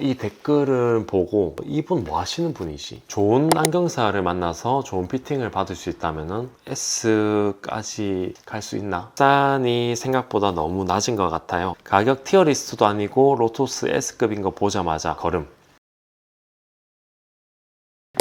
이 댓글을 보고 이분 뭐 하시는 분이지? 좋은 안경사를 만나서 좋은 피팅을 받을 수 있다면은 S까지 갈 수 있나? 싼이 생각보다 너무 낮은 것 같아요. 가격 티어리스트도 아니고 로토스 S급인 거 보자마자 걸음.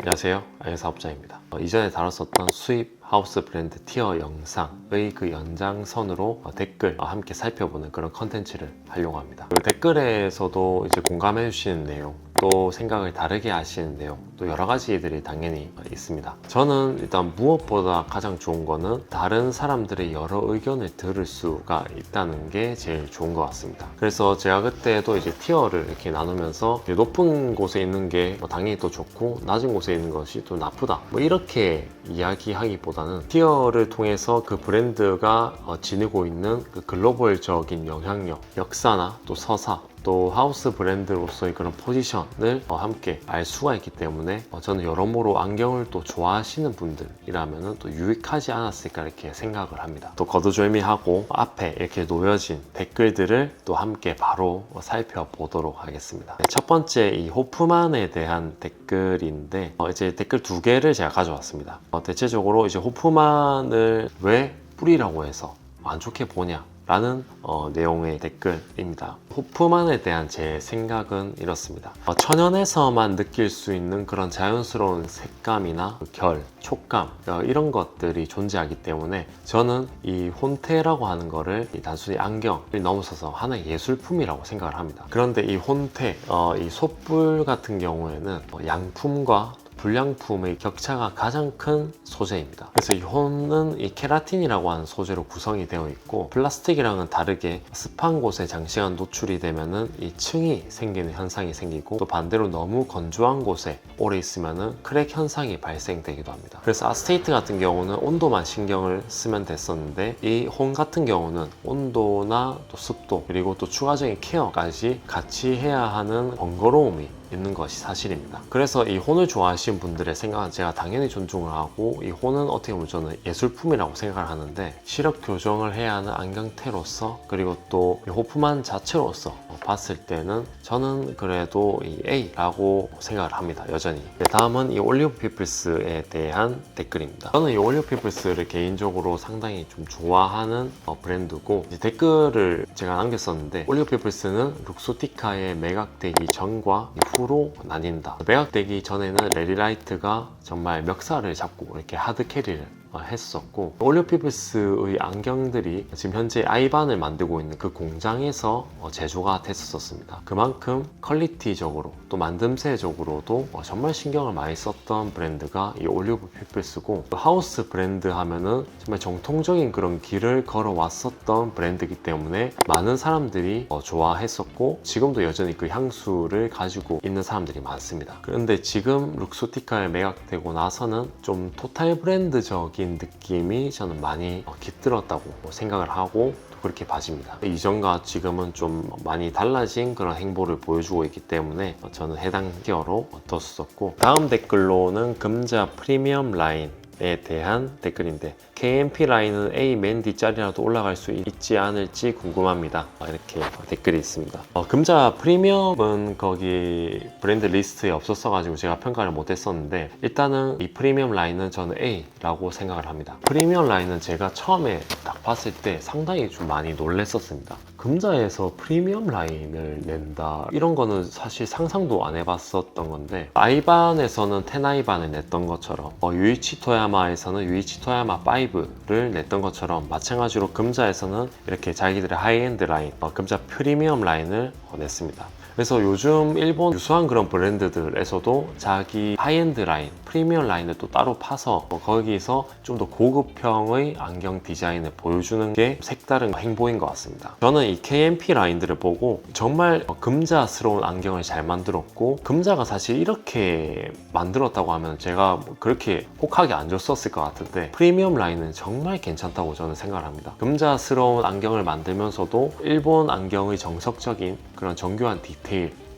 안녕하세요. 아이사업자입니다. 어, 이전에 다뤘었던 수입 하우스 브랜드 티어 영상의 그 연장선으로 어, 댓글 어, 함께 살펴보는 그런 컨텐츠를 하려고 합니다. 그 댓글에서도 이제 공감해 주시는 내용, 또 생각을 다르게 하시는 내용, 또 여러 가지들이 당연히 어, 있습니다. 저는 일단 무엇보다 가장 좋은 거는 다른 사람들의 여러 의견을 들을 수가 있다는 게 제일 좋은 것 같습니다. 그래서 제가 그때도 이제 티어를 이렇게 나누면서 높은 곳에 있는 게 뭐 당연히 또 좋고 낮은 곳에 있는 것이 또 나쁘다. 뭐 이렇게 이야기하기보다는 티어를 통해서 그 브랜드가 어, 지니고 있는 그 글로벌적인 영향력, 역사나 또 서사 또 하우스 브랜드로서의 그런 포지션을 어, 함께 알 수가 있기 때문에 어, 저는 여러모로 안경을 또 좋아하시는 분들이라면 또 유익하지 않았을까 이렇게 생각을 합니다. 또 거두절미하고 앞에 이렇게 놓여진 댓글들을 또 함께 바로 어, 살펴보도록 하겠습니다. 네, 첫 번째 이 호프만에 대한 댓글인데 어, 이제 댓글 두 개를 제가 가져왔습니다. 어, 대체적으로 이제 호프만을 왜 뿌리라고 해서 안 좋게 보냐 라는 어, 내용의 댓글입니다. 호프만에 대한 제 생각은 이렇습니다. 어, 천연에서만 느낄 수 있는 그런 자연스러운 색감이나 결, 촉감 어, 이런 것들이 존재하기 때문에 저는 이 혼테라고 하는 거를 이 단순히 안경을 넘어서서 하나의 예술품이라고 생각을 합니다. 그런데 이 혼테, 어, 이 솥불 같은 경우에는 어, 양품과 불량품의 격차가 가장 큰 소재입니다. 그래서 이 혼은 이 케라틴이라고 하는 소재로 구성이 되어 있고 플라스틱이랑은 다르게 습한 곳에 장시간 노출이 되면은 이 층이 생기는 현상이 생기고 또 반대로 너무 건조한 곳에 오래 있으면은 크랙 현상이 발생되기도 합니다. 그래서 아스테이트 같은 경우는 온도만 신경을 쓰면 됐었는데 이 혼 같은 경우는 온도나 또 습도 그리고 또 추가적인 케어까지 같이 해야 하는 번거로움이 있는 것이 사실입니다. 그래서 이 혼을 좋아하시는 분들의 생각은 제가 당연히 존중을 하고 이 혼은 어떻게 보면 저는 예술품이라고 생각을 하는데 시력 교정을 해야 하는 안경테로서 그리고 또 이 호프만 자체로서 봤을 때는 저는 그래도 이 A라고 생각을 합니다. 여전히. 네, 다음은 이 올리브 피플스에 대한 댓글입니다. 저는 이 올리브 피플스를 개인적으로 상당히 좀 좋아하는 어, 브랜드고 댓글을 제가 남겼었는데 올리브 피플스는 룩소티카의 매각되기 전과 후로 나뉜다. 매각되기 전에는 레리라이트가 정말 멱살을 잡고 이렇게 하드 캐리를 어, 했었고 올리오 피플스의 안경들이 지금 현재 아이반을 만들고 있는 그 공장에서 어, 제조가 됐었습니다. 그만큼 퀄리티적으로 또 만듦새적으로도 어, 정말 신경을 많이 썼던 브랜드가 이그 하우스 브랜드 하면은 정말 정통적인 그런 길을 걸어왔었던 브랜드이기 때문에 많은 사람들이 어, 좋아했었고 지금도 여전히 그 향수를 가지고 있는 사람들이 많습니다. 그런데 지금 룩소티카에 매각되고 나서는 좀 토탈 브랜드적인 느낌이 저는 많이 어, 깃들었다고 생각을 하고 또 그렇게 봐집니다. 이전과 지금은 좀 많이 달라진 그런 행보를 보여주고 있기 때문에 저는 해당 티어로 뒀었고 다음 댓글로는 금자 프리미엄 라인 에 대한 댓글인데 KMP 라인은 A 맨 뒷자리라도 올라갈 수 있지 않을지 궁금합니다. 어, 이렇게 댓글이 있습니다. 어, 금자 프리미엄은 거기 브랜드 리스트에 없었어 가지고 제가 평가를 못 했었는데 일단은 이 프리미엄 라인은 저는 A라고 생각을 합니다. 프리미엄 라인은 제가 처음에 딱 봤을 때 상당히 좀 많이 놀랬었습니다. 금자에서 프리미엄 라인을 낸다 이런 거는 사실 상상도 안 해봤었던 건데 아이반에서는 텐아이반을 냈던 것처럼 어, 유이치 토야마에서는 유이치 토야마 5를 냈던 것처럼 마찬가지로 금자에서는 이렇게 자기들의 하이엔드 라인 어, 금자 프리미엄 라인을 어, 냈습니다. 그래서 요즘 일본 유수한 그런 브랜드들에서도 자기 하이엔드 라인, 프리미엄 라인을 또 따로 파서 어, 거기서 좀 더 고급형의 안경 디자인을 보여주는 게 색다른 행보인 것 같습니다. 저는 이 KMP 라인들을 보고 정말 어, 금자스러운 안경을 잘 만들었고 금자가 사실 이렇게 만들었다고 하면 제가 뭐 그렇게 혹하게 안 줬었을 것 같은데 프리미엄 라인은 정말 괜찮다고 저는 생각을 합니다. 금자스러운 안경을 만들면서도 일본 안경의 정석적인 그런 정교한 디테일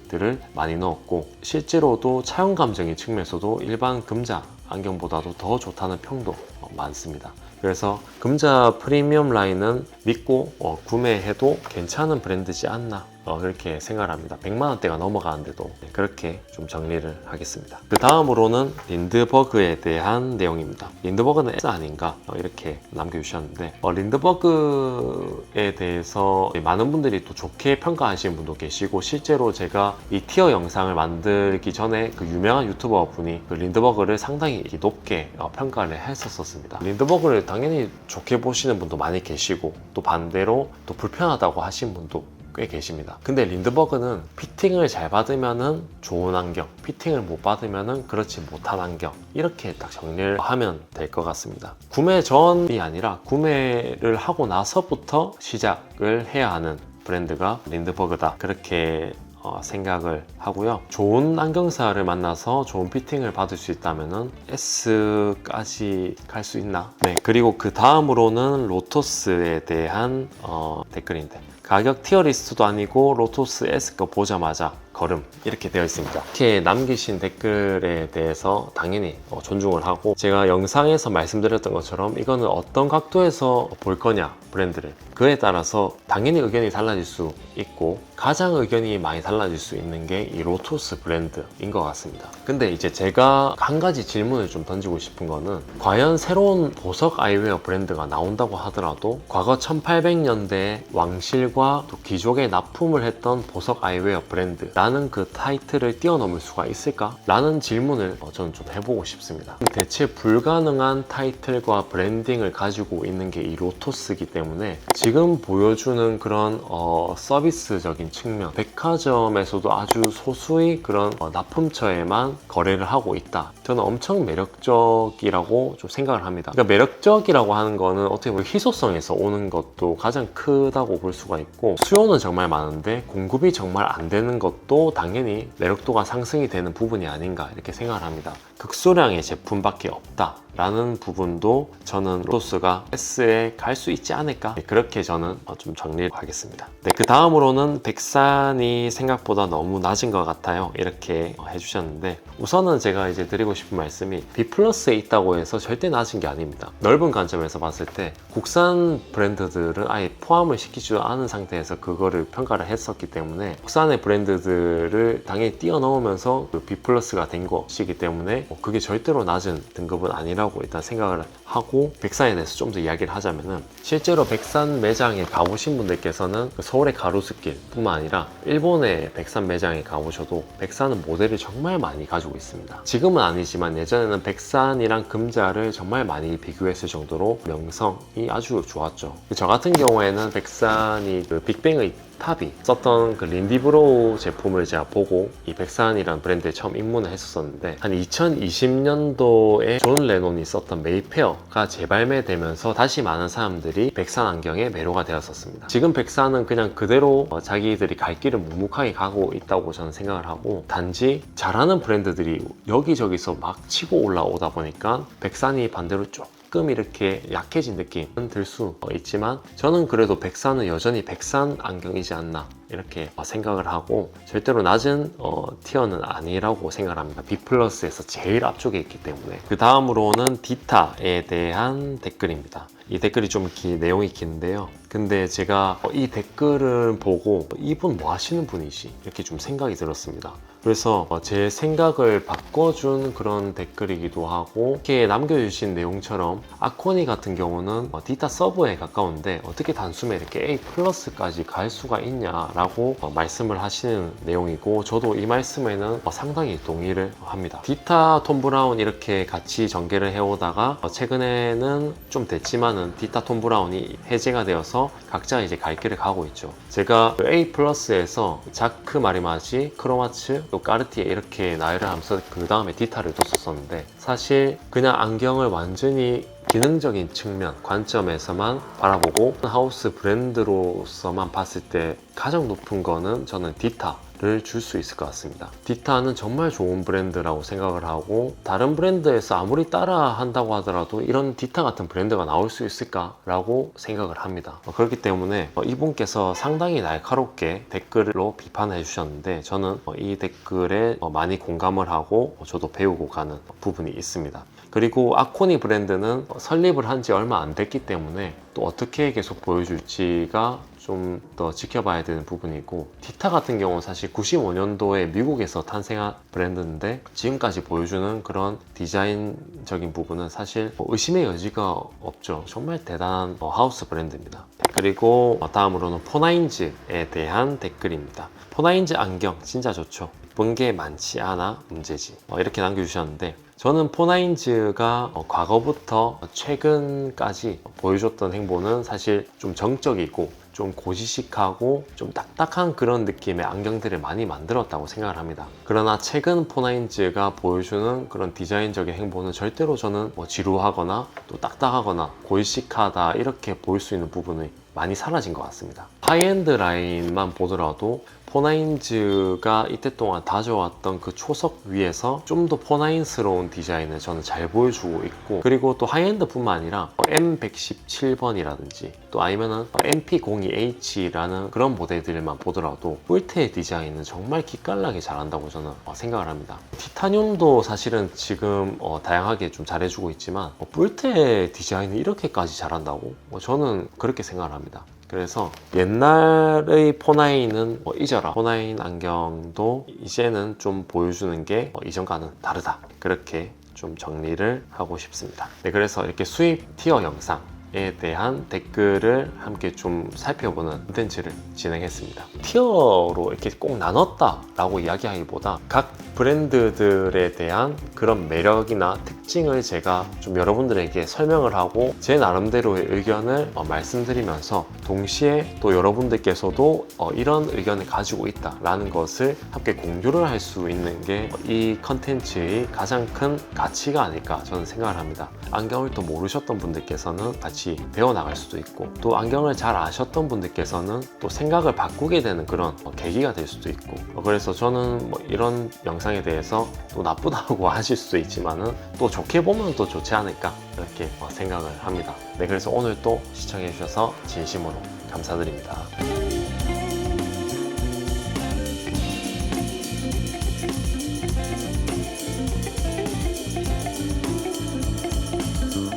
들을 많이 넣었고 실제로도 차용 감정의 측면에서도 일반 금자 안경보다도 더 좋다는 평도 어, 많습니다. 그래서 금자 프리미엄 라인은 믿고 어, 구매해도 괜찮은 브랜드지 않나 어, 그렇게 생각을 합니다. 100만 원대가 넘어가는데도 네, 그렇게 좀 정리를 하겠습니다. 그 다음으로는 린드버그에 대한 내용입니다. 린드버그는 S 아닌가 어, 이렇게 남겨주셨는데 어, 린드버그에 대해서 많은 분들이 또 좋게 평가하시는 분도 계시고 실제로 제가 이 티어 영상을 만들기 전에 그 유명한 유튜버 분이 그 린드버그를 상당히 높게 어, 평가를 했었습니다. 린드버그를 당연히 좋게 보시는 분도 많이 계시고 또 반대로 또 불편하다고 하신 분도 꽤 계십니다. 근데 린드버그는 피팅을 잘 받으면은 좋은 안경, 피팅을 못 받으면은 그렇지 못한 안경 이렇게 딱 정리를 하면 될 것 같습니다. 구매 전이 아니라 구매를 하고 나서부터 시작을 해야 하는 브랜드가 린드버그다. 그렇게 어, 생각을 하고요. 좋은 안경사를 만나서 좋은 피팅을 받을 수 있다면은 S까지 갈 수 있나? 네. 그리고 그 다음으로는 로토스에 대한 어, 댓글인데 가격 티어 리스트도 아니고 로토스 S 거 보자마자 걸음 이렇게 되어 있습니다. 이렇게 남기신 댓글에 대해서 당연히 어, 존중을 하고 제가 영상에서 말씀드렸던 것처럼 이거는 어떤 각도에서 볼 거냐 브랜드를 그에 따라서 당연히 의견이 달라질 수 있고 가장 의견이 많이 달라질 수 있는 게 이 로토스 브랜드인 것 같습니다. 근데 이제 제가 한 가지 질문을 좀 던지고 싶은 거는 과연 새로운 보석 아이웨어 브랜드가 나온다고 하더라도 과거 1800년대 왕실과 또 귀족에 납품을 했던 보석 아이웨어 브랜드 라는 그 타이틀을 뛰어넘을 수가 있을까? 라는 질문을 어, 저는 좀 해보고 싶습니다. 대체 불가능한 타이틀과 브랜딩을 가지고 있는 게 이 로토스이기 때문에 지금 보여주는 그런 어, 서비스적인 측면, 백화점에서도 아주 소수의 그런 어, 납품처에만 거래를 하고 있다. 저는 엄청 매력적이라고 좀 생각을 합니다. 그러니까 매력적이라고 하는 거는 어떻게 보면 희소성에서 오는 것도 가장 크다고 볼 수가 있고 수요는 정말 많은데 공급이 정말 안 되는 것도 당연히 매력도가 상승이 되는 부분이 아닌가 이렇게 생각을 합니다. 극소량의 제품밖에 없다. 라는 부분도 저는 로토스가 S에 갈 수 있지 않을까? 네, 그렇게 저는 어, 좀 정리를 하겠습니다. 네, 그 다음으로는 백산이 생각보다 너무 낮은 것 같아요. 이렇게 어, 해주셨는데 우선은 제가 이제 드리고 싶은 말씀이 B 플러스에 있다고 해서 절대 낮은 게 아닙니다. 넓은 관점에서 봤을 때 국산 브랜드들은 아예 포함을 시키지도 않은 상태에서 그거를 평가를 했었기 때문에 국산의 브랜드들을 당연히 뛰어넘으면서 그 B 플러스가 된 것이기 때문에 뭐 그게 절대로 낮은 등급은 아니라 아니라고 일단 생각을 하고 백산에 대해서 좀 더 이야기를 하자면은 실제로 백산 매장에 가보신 분들께서는 그 서울의 가로수길 뿐만 아니라 일본의 백산 매장에 가보셔도 백산은 모델을 정말 많이 가지고 있습니다. 지금은 아니지만 예전에는 백산이랑 금자를 정말 많이 비교했을 정도로 명성이 아주 좋았죠. 저 같은 경우에는 백산이 그 빅뱅의 탑이 썼던 그 린디브로우 제품을 제가 보고 이 백산이라는 브랜드에 처음 입문을 했었는데 한 2020년도에 존 레논이 썼던 메이페어가 재발매되면서 다시 많은 사람들이 백산 안경에 매료가 되었었습니다. 지금 백산은 그냥 그대로 어, 자기들이 갈 길을 묵묵하게 가고 있다고 저는 생각을 하고 단지 잘하는 브랜드들이 여기저기서 막 치고 올라오다 보니까 백산이 반대로 쭉 조금 이렇게 약해진 느낌은 들 수 있지만 저는 그래도 백산은 여전히 백산 안경이지 않나 이렇게 생각을 하고 절대로 낮은 어, 티어는 아니라고 생각을 합니다. B 플러스에서 제일 앞쪽에 있기 때문에 그 다음으로는 디타에 대한 댓글입니다. 이 댓글이 좀 기, 내용이 긴데요. 근데 제가 이 댓글을 보고 이분 뭐 하시는 분이지? 이렇게 좀 생각이 들었습니다. 그래서 제 생각을 바꿔준 그런 댓글이기도 하고 이렇게 남겨주신 내용처럼 아코니 같은 경우는 디타 서브에 가까운데 어떻게 단숨에 이렇게 A 플러스까지 갈 수가 있냐 라고 말씀을 하시는 내용이고 저도 이 말씀에는 상당히 동의를 합니다. 디타 톰 브라운 이렇게 같이 전개를 해오다가 최근에는 좀 됐지만은 디타 톰 브라운이 해제가 되어서 각자 이제 갈 길을 가고 있죠. 제가 A 플러스에서 자크 마리마지, 크로마츠, 또 까르티에 이렇게 나열을 하면서 그 다음에 디타를 뒀었었는데 사실 그냥 안경을 완전히 기능적인 측면, 관점에서만 바라보고 하우스 브랜드로서만 봤을 때 가장 높은 거는 저는 디타 를 줄 수 있을 것 같습니다. 디타는 정말 좋은 브랜드라고 생각을 하고 다른 브랜드에서 아무리 따라 한다고 하더라도 이런 디타 같은 브랜드가 나올 수 있을까라고 생각을 합니다. 어, 그렇기 때문에 어, 이분께서 상당히 날카롭게 댓글로 비판해 주셨는데 저는 어, 이 댓글에 많이 공감을 하고 저도 배우고 가는 부분이 있습니다. 그리고 아코니 브랜드는 설립을 한 지 얼마 안 됐기 때문에 또 어떻게 계속 보여줄지가 좀 더 지켜봐야 되는 부분이고 티타 같은 경우는 사실 95년도에 미국에서 탄생한 브랜드인데 지금까지 보여주는 그런 디자인적인 부분은 사실 뭐 의심의 여지가 없죠. 정말 대단한 어, 하우스 브랜드입니다. 그리고 어, 다음으로는 포나인즈에 대한 댓글입니다. 포나인즈 안경 진짜 좋죠. 본게 많지 않아 문제지. 어, 이렇게 남겨주셨는데 저는 포나인즈가 어, 과거부터 최근까지 보여줬던 행보는 사실 좀 정적이고 좀 고지식하고 좀 딱딱한 그런 느낌의 안경들을 많이 만들었다고 생각을 합니다. 그러나 최근 포나인즈가 보여주는 그런 디자인적인 행보는 절대로 저는 뭐 지루하거나 또 딱딱하거나 고지식하다 이렇게 보일 수 있는 부분이 많이 사라진 것 같습니다. 하이엔드 라인만 보더라도 포나인즈가 이때 동안 다져왔던 그 초석 위에서 좀 더 포나인스러운 디자인을 저는 잘 보여주고 있고 그리고 또 하이엔드뿐만 아니라 M117번이라든지 또 아니면은 MP02H라는 그런 모델들만 보더라도 뿔테의 디자인은 정말 기깔나게 잘한다고 저는 어, 생각을 합니다. 티타늄도 사실은 지금 어, 다양하게 좀 잘해주고 있지만 어, 뿔테 디자인을 이렇게까지 잘한다고? 어, 저는 그렇게 생각을 합니다. 그래서 옛날의 포나인은 뭐 잊어라. 포나인 안경도 이제는 좀 보여주는 게 어, 이전과는 다르다. 그렇게 좀 정리를 하고 싶습니다. 네, 그래서 이렇게 수입 티어 영상 에 대한 댓글을 함께 좀 살펴보는 콘텐츠를 진행했습니다. 티어로 이렇게 꼭 나눴다라고 이야기하기보다 각 브랜드들에 대한 그런 매력이나 특징을 제가 좀 여러분들에게 설명을 하고 제 나름대로의 의견을 어, 말씀드리면서 동시에 또 여러분들께서도 어, 이런 의견을 가지고 있다라는 것을 함께 공유를 할 수 있는 게 이 컨텐츠의 가장 큰 가치가 아닐까 저는 생각을 합니다. 안경을 또 모르셨던 분들께서는 같이 배워나갈 수도 있고 또 안경을 잘 아셨던 분들께서는 또 생각을 바꾸게 되는 그런 어, 계기가 될 수도 있고 어, 그래서 저는 뭐 이런 영상에 대해서 또 나쁘다고 하실 수도 있지만은 또 좋게 보면 또 좋지 않을까 이렇게 어, 생각을 합니다. 네 그래서 오늘 또 시청해 주셔서 진심으로 감사드립니다.